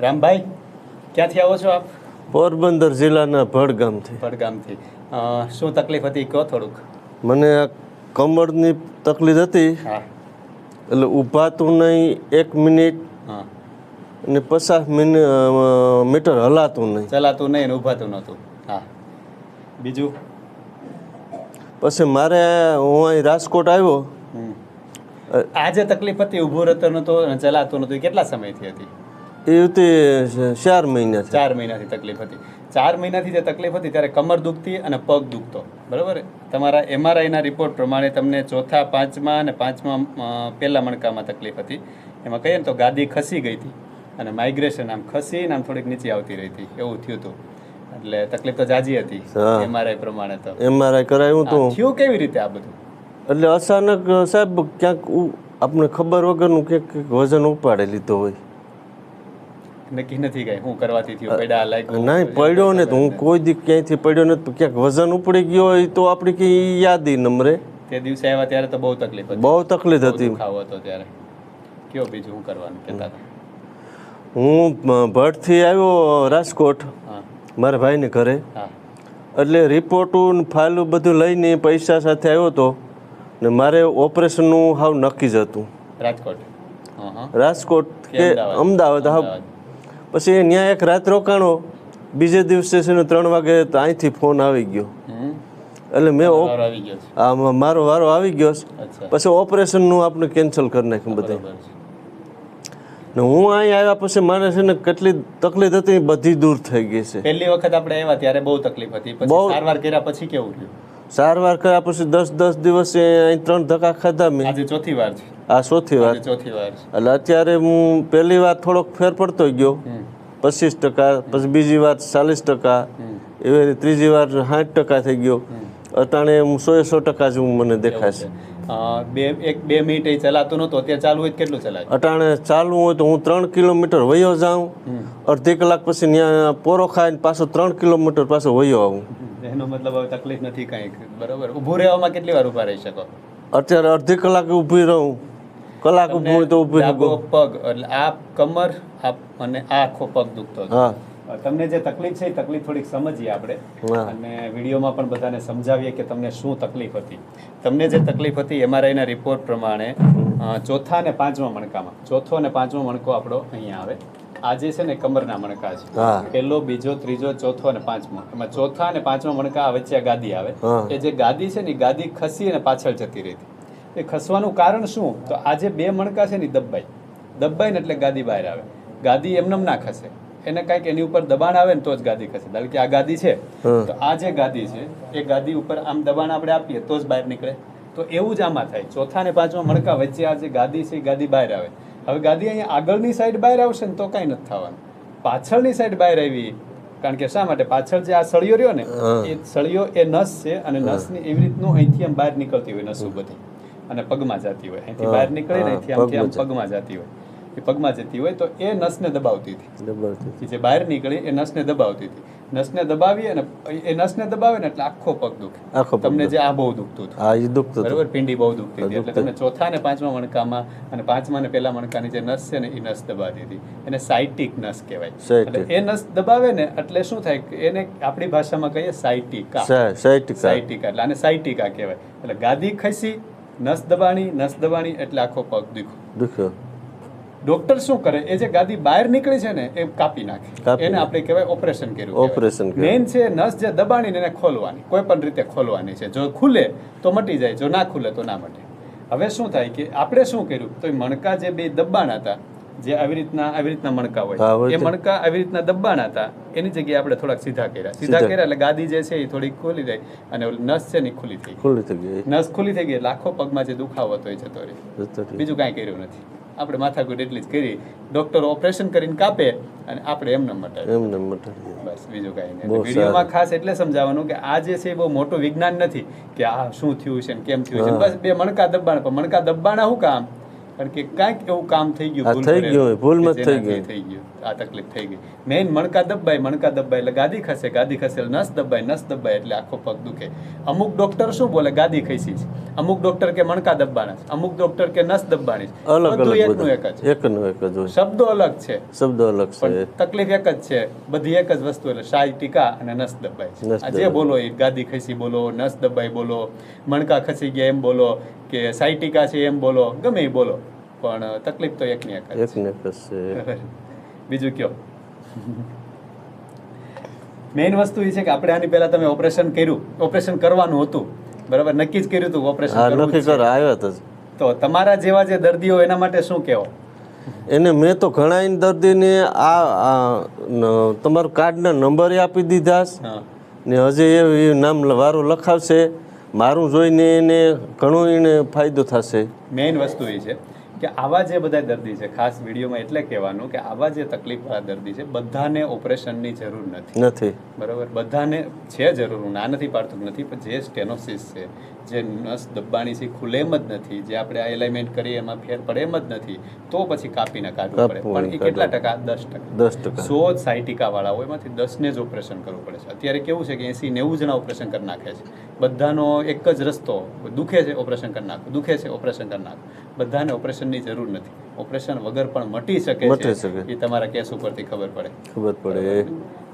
રામભાઈ ક્યાંથી આવો છો આપ? પોરબંદર જિલ્લાના ભડગામથી. ભડગામથી. શું તકલીફ હતી? કહો થોડુંક. મને આ કમરની તકલીફ હતી. હા. એટલે ઊભાતું નહીં એક મિનિટ હા. અને પચાસ મિનિટ મીટર હલાતું નહીં. ચલાતું નહીં ઊભાતું નહોતું. હા. બીજું? પછી મારે હું અહીં રાજકોટ આવ્યો. હમ. આ જે તકલીફ હતી? ઊભું રહેતો નહોતો ચલાતું નહોતું. કેટલા સમયથી હતી? એ હતી ચાર મહિના ચાર મહિનાથી તકલીફ હતી. ચાર મહિનાથી જે તકલીફ હતી ત્યારે કમર દુખતી અને પગ દુખતો. બરાબર? તમારા એમઆરઆઈના રિપોર્ટ પ્રમાણે તમને ચોથા પાંચમા અને પાંચમા પહેલા મણકામાં તકલીફ હતી. એમાં કહીએ ને તો ગાદી ખસી ગઈ હતી અને માઇગ્રેશન આમ ખસીને આમ થોડીક નીચે આવતી રહી હતી. એવું થયું હતું. એટલે તકલીફ તો જાજી હતી. એમઆરઆઈ પ્રમાણે તો. એમઆરઆઈ કરાવ્યું તો થયું કેવી રીતે આ બધું? એટલે અચાનક સાહેબ ક્યાંક ઉ- આપણે ખબર વગરનું ક્યાંક વજન ઉપાડી લીધો હોય. નક્કી નથી કઈ. હું કરવાથી થયું પેડા લાગ્યો નહીં પડ્યો ને તો હું કોઈ દી ક્યાંયથી પડ્યો ને ક્યાંક વજન ઉપડી ગયો હોય તો આપણી કઈ યાદી નમરે. તે દિવસે આવ્યા ત્યારે તો બહુ તકલીફ હતી. બહુ તકલીફ હતી. ખાવ હતો ત્યારે. કયો બીજું હું કરવાનું કહેતા હતા? હું ભટથી આવ્યો રાજકોટ. મારા ભાઈને ઘરે. એટલે રિપોર્ટું ફાઇલું બધું લઈને પૈસા સાથે આવ્યો હતો ને મારે ઓપરેશનનું હાવ નક્કી જ હતું. રાજકોટ. રાજકોટ કે અમદાવાદ? હાવ. પછી ત્યાં એક રાત રોકાણો. બીજે દિવસે છે ને ત્રણ વાગે અહીંથી ફોન આવી ગયો. એટલે મેં આ મારો વારો આવી ગયો છે. પછી ઓપરેશનનું આપણે કેન્સલ કરી નાખ્યું બધું ને હું અહીં આવ્યા પછી મારે છે ને કેટલી તકલીફ હતી બધી દૂર થઈ ગઈ છે. પહેલી વખત આપણે આવ્યા ત્યારે બહુ તકલીફ હતી. પછી બહુ. સારવાર કર્યા પછી કેવું થયું? સારવાર કર્યા પછી દસ દસ દિવસે અહીં ત્રણ ધક્કા ખાધા મેં. આજે ચોથી વાર છે. આ ચોથી વાર. ચોથી વાર એટલે અત્યારે હું પહેલી વાર થોડોક ફેર પડતો ગયો. પચીસ ટકા પછી બીજી વાર ચાલીસ ટકા. એવી રીતે ત્રીજી વાર સાઠ ટકા થઈ ગયો. અટાણે હું સો સો ટકા જ હું મને દેખાય છે. બે એક બે મિનિટ ચલાતો નહોતું. અત્યારે ચાલુ હોય કેટલું ચલાય અટાણે ચાલવું હોય તો હું ત્રણ કિલોમીટર વયો જાઉં. અડધી કલાક પછી ત્યાં પોરો ખાઈને પાછો ત્રણ કિલોમીટર પાછો વયો આવું. એનો મતલબ હવે તકલીફ નથી કાંઈ બરોબર? ઊભું રહેવામાં કેટલી વાર ઊભા રહી શકો? અત્યારે અડધી કલાક ઊભી રહું. કલાક ઊભું હોય તો ઊભી રહું પગ એટલે આ કમર આ અને આ આખો પગ દુખતો હતો. હા. તમને જે તકલીફ છે એ તકલીફ થોડીક સમજીએ આપણે. અને વિડીયોમાં પણ બધાને સમજાવીએ કે તમને શું તકલીફ હતી. તમને જે તકલીફ હતી એમઆરઆઈના રિપોર્ટ પ્રમાણે ચોથા અને પાંચમા મણકામાં. ચોથો અને પાંચમો મણકો આપણો અહીંયા આવે. આ જે છે ને કમરના મણકા છે. હા. પહેલો બીજો ત્રીજો ચોથો અને પાંચમો. એમાં ચોથા અને પાંચમા મણકા વચ્ચે ગાદી આવે. એ જે ગાદી છે ને ગાદી ખસી અને પાછળ જતી રહી એ ખસવાનું કારણ શું? તો આજે બે મણકા છે ને દબાઈ. દબાઈ ને એટલે ગાદી બહાર આવે. ગાદી એમનેમ ના ખસે. એને કાંઈક એની ઉપર દબાણ આવે ને તો જ ગાદી ખસે. ધારો કે આ ગાદી છે. તો આ જે ગાદી છે એ ગાદી ઉપર આમ દબાણ આપણે આપીએ તો જ બહાર નીકળે. તો એવું જ આમાં થાય. ચોથા ને પાંચમા મણકા વચ્ચે આ જે ગાદી છે એ ગાદી બહાર આવે. હવે ગાદી અહીંયા આગળની સાઈડ બહાર આવશે ને તો કાંઈ નથી થવાનું. પાછળની સાઈડ બહાર આવી કારણ કે શા માટે? પાછળ જે આ સળિયો રહ્યો ને એ સળિયો એ નસ છે અને નસની એવી રીતનું અહીંથી આમ બહાર નીકળતી હોય નસો બધી. અને પગમાં જતી હોય. અહીંથી બહાર નીકળે ને અહીંથી આમ પગમાં જતી હોય. એ પગમાં જતી હોય તો એ નસને દબાવતી હતી. દબાવતી જે બહાર નીકળી એ નસને દબાવતી હતી. નસને દબાવી અને એ નસને દબાવે ને એટલે આખો પગ દુખે. આખો તમને જે આ બહુ દુખતું હતું. હા એ દુખતું બરોબર? પિંડી બહુ દુખતી હતી. એટલે તમને ચોથા ને પાંચમા મણકામાં અને પાંચમા ને પહેલા મણકાની જે નસ છે ને એ નસ દબાવતી હતી. એને સાઇટિક નસ કહેવાય. એટલે એ નસ દબાવે ને એટલે શું થાય એને આપણી ભાષામાં કહીએ સાઇટિકા સાઇટિકા સાઇટિકા એટલે આને સાઇટિકા કહેવાય. એટલે ગાદી ખસી નસ દબાણી નસ દબાણી એટલે આખો પગ દુખ્યો. દુખ્યો. ડોક્ટર શું કરે? એ જે ગાદી બહાર નીકળી છે ને એ કાપી નાખે. એને આપણે કહેવાય ઓપરેશન કર્યું ઓપરેશન મેઇન છે નસ જે દબાણીને એને ખોલવાની કોઈ પણ રીતે ખોલવાની છે. જો ખુલે તો મટી જાય જો ના ખુલે તો ના મટે. હવે શું થાય કે આપણે શું કર્યું? તો મણકા જે બે દબાણ હતા જે આવી રીતના આવી રીતના મણકા હોય એ મણકા આવી રીતના દબાણ હતા એની જગ્યાએ આપણે થોડાક સીધા કર્યા. સીધા. કર્યા એટલે ગાદી જે છે એ થોડીક ખુલી જાય અને નસ છે ને ખુલી થઈ ખુલી થઈ ગઈ. ગઈ નસ ખુલી થઈ ગઈ લાખો પગમાં જે દુખાવો હતો એ જતો રહે બીજું કાંઈ કર્યું નથી. આપણે માથાકૂટ એટલી જ કરી ડોક્ટર ઓપરેશન કરીને કાપે અને આપણે એમને મટાડીએ એમને મટાડી બસ બીજું કાંઈ નહીં. વિડીયોમાં ખાસ એટલે સમજાવવાનું કે આ જે છે એ બહુ મોટું વિજ્ઞાન નથી કે આ શું થયું છે ને કેમ થયું છે બસ બે મણકા દબાણ પણ મણકા દબાણા શું કામ? કારણ કે કાંઈક એવું કામ થઈ ગયું થઈ ગયું ભૂલમાં થઈ ગયું. થઈ ગયું આ તકલીફ થઈ ગઈ. મેઇન મણકા દબાય મણકા દબાય એટલે ગાદી ખસે ગાદી ખસે નસ દબાય નસ દબાય એટલે આખો પગ દુખે. અમુક ડોક્ટર શું બોલે? ગાદી ખસી છે. અમુક ડોક્ટર કે મણકા દબાણા છે. અમુક ડોક્ટર કે નસ દબાણી છે. અલગ અલગ એકનું એક જ. એકનું એક જ શબ્દો અલગ છે. શબ્દો અલગ છે. તકલીફ એક જ છે. બધી એક જ વસ્તુ એટલે શાય ટીકા અને નસ દબાય છે. જે બોલો એ ગાદી ખસી બોલો નસ દબાઈ બોલો મણકા ખસી ગયા એમ બોલો કે સાયટિકા છે એમ બોલો ગમે એ બોલો પણ તકલીફ તો એકની એક એકને એક છે. બીજું કયો? મેઇન વસ્તુ એ છે કે આપણે આની પહેલા તમે ઓપરેશન કર્યું ઓપરેશન કરવાનું હતું બરાબર? નક્કી જ કર્યું હતું ઓપરેશન હા નક્કી જ આવ્યો કરો આવ્યા હતા. તો તમારા જેવા જે દર્દીઓ એના માટે શું કહેવો? એને મેં તો ઘણા દર્દીને આ તમારું કાર્ડના નંબર આપી દીધા ને હજી એ નામ વારું લખાવશે. મારું જોઈને એને ઘણો એને ફાયદો થશે. મેઇન વસ્તુ એ છે કે આવા જે બધા દર્દી છે ખાસ વિડીયોમાં એટલે કહેવાનું કે આવા જે તકલીફવાળા દર્દી છે બધાને ઓપરેશનની જરૂર નથી. નથી. બરાબર? બધાને છે જરૂર. હું ના નથી પાડતું નથી પણ જે સ્ટેનોસિસ છે જે નસ દબાણી છે ખુલે એમ જ નથી. જે આપણે આ એલાઇમેન્ટ કરીએ એમાં ફેર પડે એમ જ નથી. તો પછી કાપીને કાઢવું પડે. પણ એ કેટલા ટકા? દસ ટકા. દસ ટકા. સો જ સાયટિકા વાળા હોય એમાંથી દસને જ ઓપરેશન કરવું પડે છે. અત્યારે કેવું છે કે એસી નેવું જણા ઓપરેશન કરી નાખે છે. બધાનો એક જ રસ્તો. દુખે છે ઓપરેશન કરી નાખો. દુખે છે ઓપરેશન નાખો બધાને ઓપરેશનની જરૂર નથી. ઓપરેશન વગર પણ મટી શકે છે એ તમારા કેસ ઉપરથી ખબર પડે. ખબર પડે.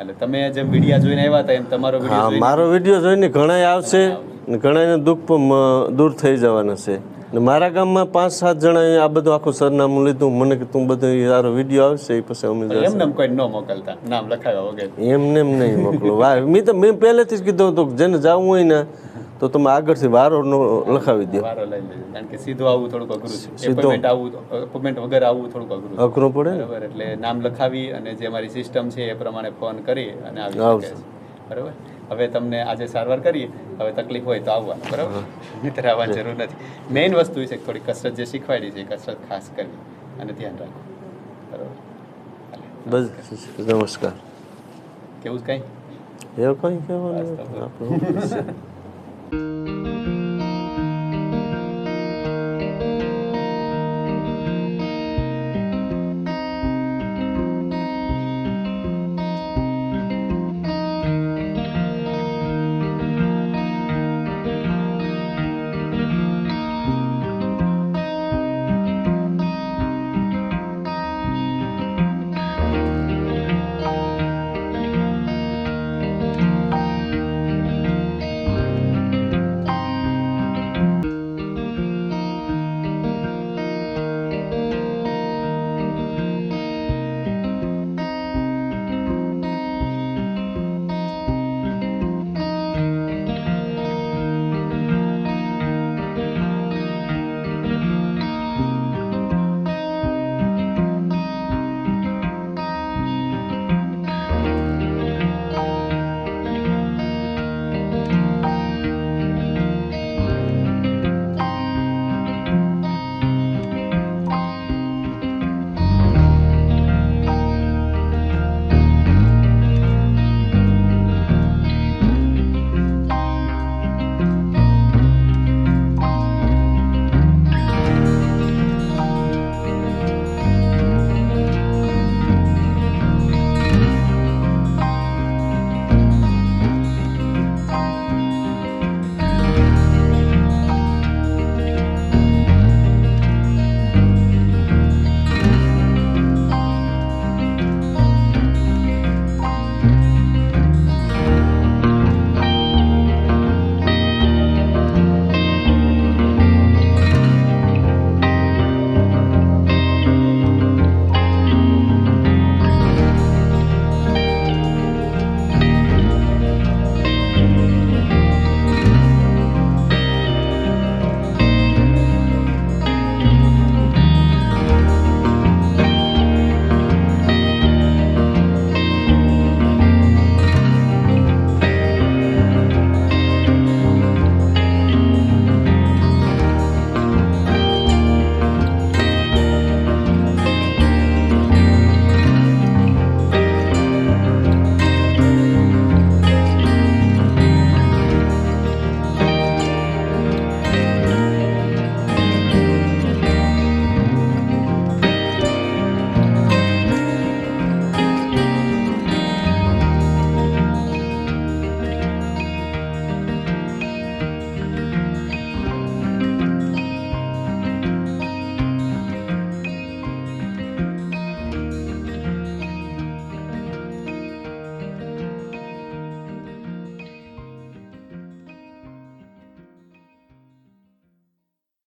એટલે તમે જેમ વિડીયા જોઈને આવ્યા હતા એમ તમારો વીડિયો મારો વીડિયો જોઈને ઘણાય આવશે ને ઘણાને દુઃખ પણ દૂર થઈ જવાના છે. ને મારા ગામમાં પાંચ સાત જણાએ આ બધું આખું સરનામું લીધું. મને કે તું બધું તારો વીડિયો આવશે એ પછી અમે. એમને કોઈ ન મોકલતા. નામ લખાવ્યા વગર. એમને એમ નહીં મોકલો. વાહ મેં તો મેં પહેલેથી જ કીધું હતું જેને જવું હોય ને તો તમે આગળથી વારો નો લખાવી દો. વારો લઈ લેજો. કારણ કે સીધું આવવું થોડુંક અઘરું છે. એપોઇન્ટમેન્ટ આવવું એપોઇન્ટમેન્ટ વગર આવું થોડુંક અઘરું અઘરું પડે બરાબર એટલે નામ લખાવી અને જે મારી સિસ્ટમ છે એ પ્રમાણે ફોન કરી અને આવી શકે બરાબર? હવે તમને આજે સારવાર કરીએ. હવે તકલીફ હોય તો આવવાનું બરાબર? નહીતર આવવાની જરૂર નથી. મેઇન વસ્તુ છે થોડી કસરત જે શીખવાડી છે કસરત ખાસ કરવી. અને ધ્યાન રાખવું. બરાબર? બસ નમસ્કાર. કેવું કંઈ? એવું કંઈ કહેવાનું આપણું